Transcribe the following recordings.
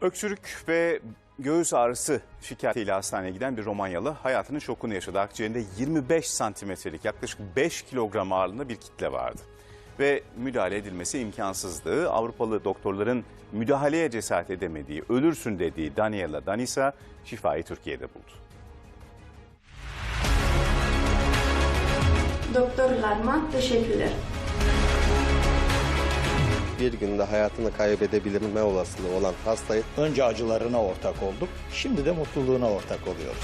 Öksürük ve göğüs ağrısı şikayetiyle hastaneye giden bir Romanyalı hayatının şokunu yaşadı. Akciğerinde 25 santimetrelik yaklaşık 5 kilogram ağırlığında bir kitle vardı. Ve müdahale edilmesi imkansızdı. Avrupalı doktorların müdahaleye cesaret edemediği, ölürsün dediği Daniela Danisa şifayı Türkiye'de buldu. Doktorlarıma teşekkürler. Bir günde hayatını kaybedebilme olasılığı olan hastayı Önce acılarına ortak olduk, şimdi de mutluluğuna ortak oluyoruz.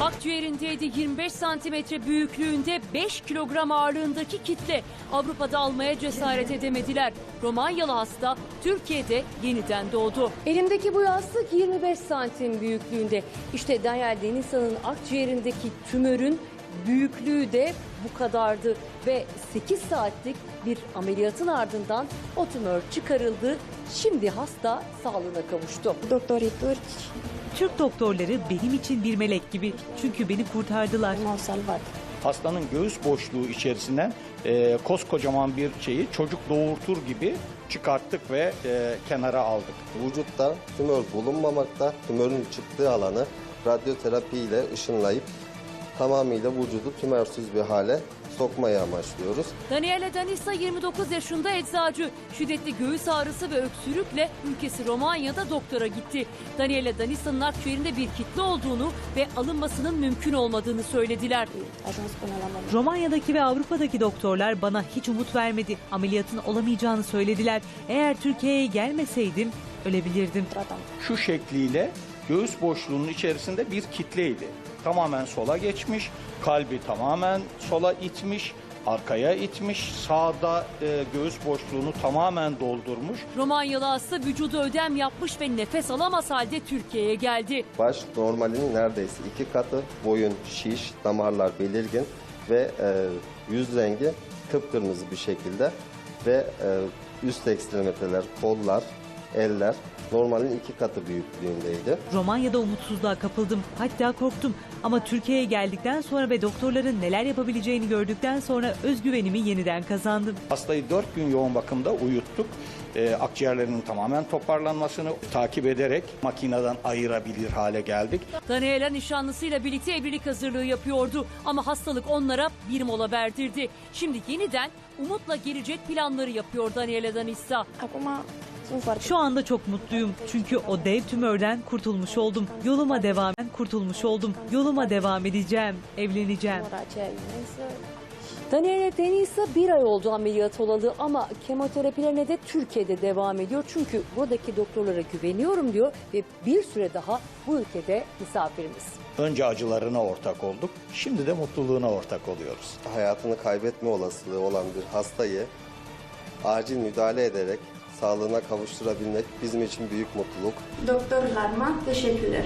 Akciğerindeydi 25 santimetre büyüklüğünde 5 kilogram ağırlığındaki kitle. Avrupa'da almaya cesaret edemediler. Romanyalı hasta Türkiye'de yeniden doğdu. Elimdeki bu yastık 25 santim büyüklüğünde. İşte Daniel Denisa'nın akciğerindeki tümörün büyüklüğü de bu kadardı ve 8 saatlik bir ameliyatın ardından o tümör çıkarıldı. Şimdi hasta sağlığına kavuştu. Doktori Turci Türk doktorları benim için bir melek gibi. Çünkü beni kurtardılar. m-au salvat. Hastanın göğüs boşluğu içerisinden e, koskocaman bir şeyi çocuk doğurtur gibi çıkarttık ve e, kenara aldık. vücutta tümör bulunmamakta, tümörün çıktığı alanı radyoterapi ile ışınlayıp tamamıyla vücudu tümörsüz bir hale sokmayı amaçlıyoruz. Daniela Danisa 29 yaşında eczacı. Şiddetli göğüs ağrısı ve öksürükle ülkesi Romanya'da doktora gitti. Daniela Danisa'nın akciğerinde bir kitle olduğunu ve alınmasının mümkün olmadığını söylediler. Romanya'daki ve Avrupa'daki doktorlar bana hiç umut vermedi. Ameliyatın olamayacağını söylediler. Eğer Türkiye'ye gelmeseydim ölebilirdim. Şu şekliyle göğüs boşluğunun içerisinde bir kitleydi. Tamamen sola geçmiş, kalbi tamamen sola itmiş, arkaya itmiş, sağda e, göğüs boşluğunu tamamen doldurmuş. Romanyalı hasta vücudu ödem yapmış ve nefes alamaz halde Türkiye'ye geldi. Baş normalinin neredeyse iki katı, boyun şiş, damarlar belirgin ve e, yüz rengi kıpkırmızı bir şekilde ve e, üst ekstremiteler, kollar, eller normalin iki katı büyüklüğündeydi. Romanya'da umutsuzluğa kapıldım. Hatta korktum. Ama Türkiye'ye geldikten sonra ve doktorların neler yapabileceğini gördükten sonra özgüvenimi yeniden kazandım. Hastayı 4 gün yoğun bakımda uyuttuk. E, akciğerlerinin tamamen toparlanmasını takip ederek makineden ayırabilir hale geldik. Daniela nişanlısıyla birlikte evlilik hazırlığı yapıyordu ama hastalık onlara bir mola verdirdi. Şimdi yeniden umutla gelecek planları yapıyor Daniela sunt foarte Şu anda çok mutluyum. Çünkü o dev tümörden kurtulmuş oldum. Yoluma devam kurtulmuş oldum. Yoluma devam edeceğim. Evleneceğim. Daniela Denisa bir ay oldu ameliyat olalı ama kemoterapilerine de Türkiye'de devam ediyor. Çünkü buradaki doktorlara güveniyorum diyor ve bir süre daha bu ülkede misafirimiz. Önce acılarına ortak olduk, şimdi de mutluluğuna ortak oluyoruz. hayatını kaybetme olasılığı olan bir hastayı acil müdahale ederek sağlığına kavuşturabilmek bizim için büyük mutluluk. Doktorlarıma teşekkürler.